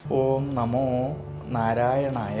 ഓം നമോ നാരായണായ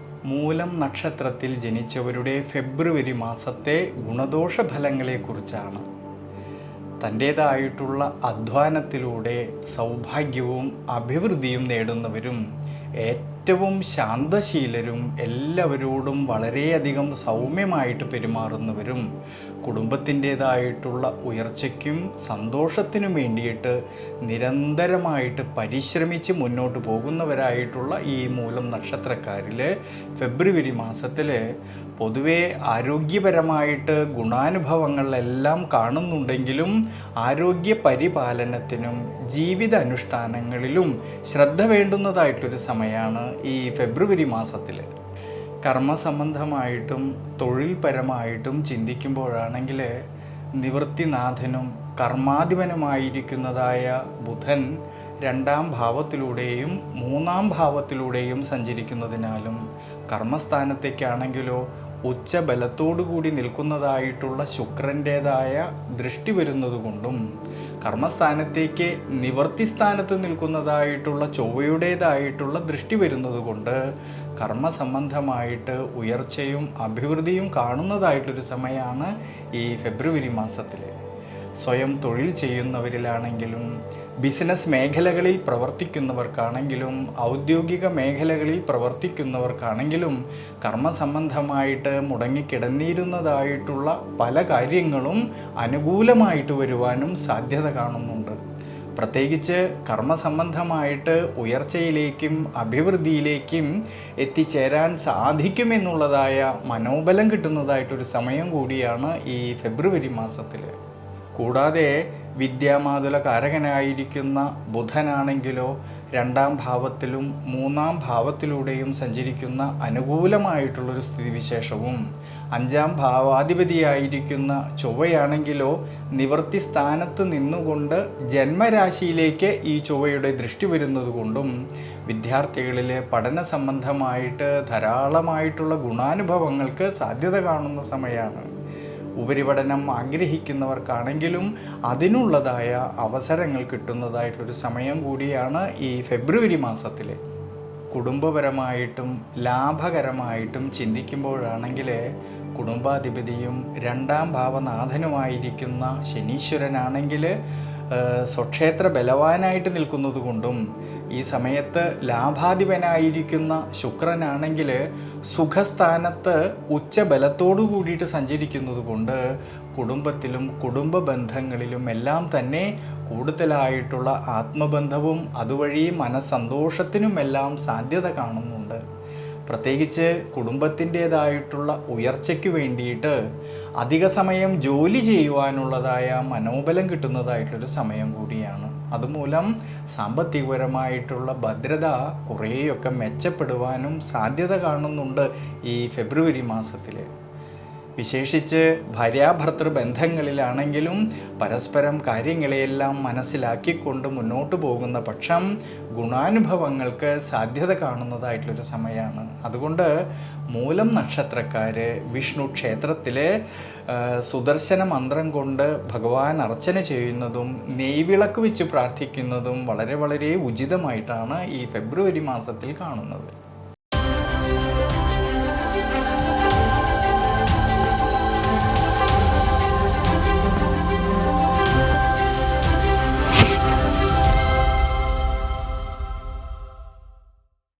മൂലം നക്ഷത്രത്തിൽ ജനിച്ചവരുടെ ഫെബ്രുവരി മാസത്തെ ഗുണദോഷ ഫലങ്ങളെക്കുറിച്ചാണ് തന്റേതായിട്ടുള്ള അധ്വാനത്തിലൂടെ സൗഭാഗ്യവും അഭിവൃദ്ധിയും നേടുന്നവരും ഏറ്റവും ശാന്തശീലരും എല്ലാവരോടും വളരെയധികം സൗമ്യമായിട്ട് പെരുമാറുന്നവരും കുടുംബത്തിന്റേതായിട്ടുള്ള ഉയർച്ചയ്ക്കും സന്തോഷത്തിനും വേണ്ടിയിട്ട് നിരന്തരമായിട്ട് പരിശ്രമിച്ച് മുന്നോട്ട് പോകുന്നവരായിട്ടുള്ള ഈ മൂലം നക്ഷത്രക്കാരിൽ ഫെബ്രുവരി മാസത്തിൽ പൊതുവേ ആരോഗ്യപരമായിട്ട് ഗുണാനുഭവങ്ങളെല്ലാം കാണുന്നുണ്ടെങ്കിലും ആരോഗ്യ പരിപാലനത്തിനും ജീവിത അനുഷ്ഠാനങ്ങളിലും ശ്രദ്ധ വേണ്ടുന്നതായിട്ടൊരു സമയമാണ് ഈ ഫെബ്രുവരി മാസത്തിൽ കർമ്മസംബന്ധമായിട്ടും തൊഴിൽപരമായിട്ടും ചിന്തിക്കുമ്പോഴാണെങ്കിൽ നിവൃത്തിനാഥനും കർമാധിപനുമായിരിക്കുന്നതായ ബുധൻ രണ്ടാം ഭാവത്തിലൂടെയും മൂന്നാം ഭാവത്തിലൂടെയും സഞ്ചരിക്കുന്നതിനാലും കർമ്മസ്ഥാനത്തേക്കാണെങ്കിലോ ഉച്ചബലത്തോടുകൂടി നിൽക്കുന്നതായിട്ടുള്ള ശുക്രന്റേതായ ദൃഷ്ടി വരുന്നതുകൊണ്ടും കർമ്മസ്ഥാനത്തേക്ക് നിവർത്തി സ്ഥാനത്ത് നിൽക്കുന്നതായിട്ടുള്ള ചൊവ്വയുടേതായിട്ടുള്ള ദൃഷ്ടി വരുന്നതുകൊണ്ട് കർമ്മസംബന്ധമായിട്ട് ഉയർച്ചയും അഭിവൃദ്ധിയും കാണുന്നതായിട്ടൊരു സമയമാണ് ഈ ഫെബ്രുവരി മാസത്തിൽ സ്വയം തൊഴിൽ ചെയ്യുന്നവരിലാണെങ്കിലും ബിസിനസ് മേഖലകളിൽ പ്രവർത്തിക്കുന്നവർക്കാണെങ്കിലും ഔദ്യോഗിക മേഖലകളിൽ പ്രവർത്തിക്കുന്നവർക്കാണെങ്കിലും കർമ്മസംബന്ധമായിട്ട് മുടങ്ങിക്കിടന്നിരുന്നതായിട്ടുള്ള പല കാര്യങ്ങളും അനുകൂലമായിട്ട് വരുവാനും സാധ്യത കാണുന്നുണ്ട്. പ്രത്യേകിച്ച് കർമ്മസംബന്ധമായിട്ട് ഉയർച്ചയിലേക്കും അഭിവൃദ്ധിയിലേക്കും എത്തിച്ചേരാൻ സാധിക്കുമെന്നുള്ളതായ മനോബലം കിട്ടുന്നതായിട്ടൊരു സമയം കൂടിയാണ് ഈ ഫെബ്രുവരി മാസത്തിൽ കൂടാതെ വിദ്യാമാതുല കാരകനായിരിക്കുന്ന ബുധനാണെങ്കിലോ രണ്ടാം ഭാവത്തിലും മൂന്നാം ഭാവത്തിലൂടെയും സഞ്ചരിക്കുന്ന അനുകൂലമായിട്ടുള്ളൊരു സ്ഥിതിവിശേഷവും. അഞ്ചാം ഭാവാധിപതിയായിരിക്കുന്ന ചൊവ്വയാണെങ്കിലോ നിവർത്തി സ്ഥാനത്ത് നിന്നുകൊണ്ട് ജന്മരാശിയിലേക്ക് ഈ ചൊവ്വയുടെ ദൃഷ്ടി വരുന്നതുകൊണ്ടും വിദ്യാർത്ഥികളിലെ പഠന സംബന്ധമായിട്ട് ധാരാളമായിട്ടുള്ള ഗുണാനുഭവങ്ങൾക്ക് സാധ്യത കാണുന്ന സമയമാണ്. ഉപരിപഠനം ആഗ്രഹിക്കുന്നവർക്കാണെങ്കിലും അതിനുള്ളതായ അവസരങ്ങൾ കിട്ടുന്നതായിട്ടൊരു സമയം കൂടിയാണ് ഈ ഫെബ്രുവരി മാസത്തിൽ കുടുംബപരമായിട്ടും ലാഭകരമായിട്ടും ചിന്തിക്കുമ്പോഴാണെങ്കിൽ കുടുംബാധിപതിയും രണ്ടാം ഭാവനാഥനുമായിരിക്കുന്ന ശനീശ്വരനാണെങ്കിൽ സ്വക്ഷേത്ര ബലവാനായിട്ട് നിൽക്കുന്നത് കൊണ്ടും ഈ സമയത്ത് ലാഭാധിപനായിരിക്കുന്ന ശുക്രനാണെങ്കിൽ സുഖസ്ഥാനത്ത് ഉച്ചബലത്തോടു കൂടിയിട്ട് സഞ്ചരിക്കുന്നത് കൊണ്ട് കുടുംബത്തിലും കുടുംബ ബന്ധങ്ങളിലും എല്ലാം തന്നെ കൂടുതലായിട്ടുള്ള ആത്മബന്ധവും അതുവഴി മനസ്സന്തോഷത്തിനുമെല്ലാം സാധ്യത കാണുന്നുണ്ട്. പ്രത്യേകിച്ച് കുടുംബത്തിന്റേതായിട്ടുള്ള ഉയർച്ചയ്ക്ക് വേണ്ടിയിട്ട് അധിക സമയം ജോലി ചെയ്യുവാനുള്ളതായ മനോബലം കിട്ടുന്നതായിട്ടൊരു സമയം കൂടിയാണ്. അതുമൂലം സാമ്പത്തികപരമായിട്ടുള്ള ഭദ്രത കുറേയൊക്കെ മെച്ചപ്പെടുവാനും സാധ്യത കാണുന്നുണ്ട് ഈ ഫെബ്രുവരി മാസത്തിൽ വിശേഷിച്ച് ഭാര്യാഭർത്തൃ ബന്ധങ്ങളിലാണെങ്കിലും പരസ്പരം കാര്യങ്ങളെയെല്ലാം മനസ്സിലാക്കിക്കൊണ്ട് മുന്നോട്ട് പോകുന്ന പക്ഷം ഗുണാനുഭവങ്ങൾക്ക് സാധ്യത കാണുന്നതായിട്ടുള്ളൊരു സമയമാണ്. അതുകൊണ്ട് മൂലം നക്ഷത്രക്കാർ വിഷ്ണു ക്ഷേത്രത്തിലെ സുദർശന മന്ത്രം കൊണ്ട് ഭഗവാൻ അർച്ചന ചെയ്യുന്നതും നെയ്വിളക്ക് വെച്ച് പ്രാർത്ഥിക്കുന്നതും വളരെ വളരെ ഉചിതമായിട്ടാണ് ഈ ഫെബ്രുവരി മാസത്തിൽ കാണുന്നത്.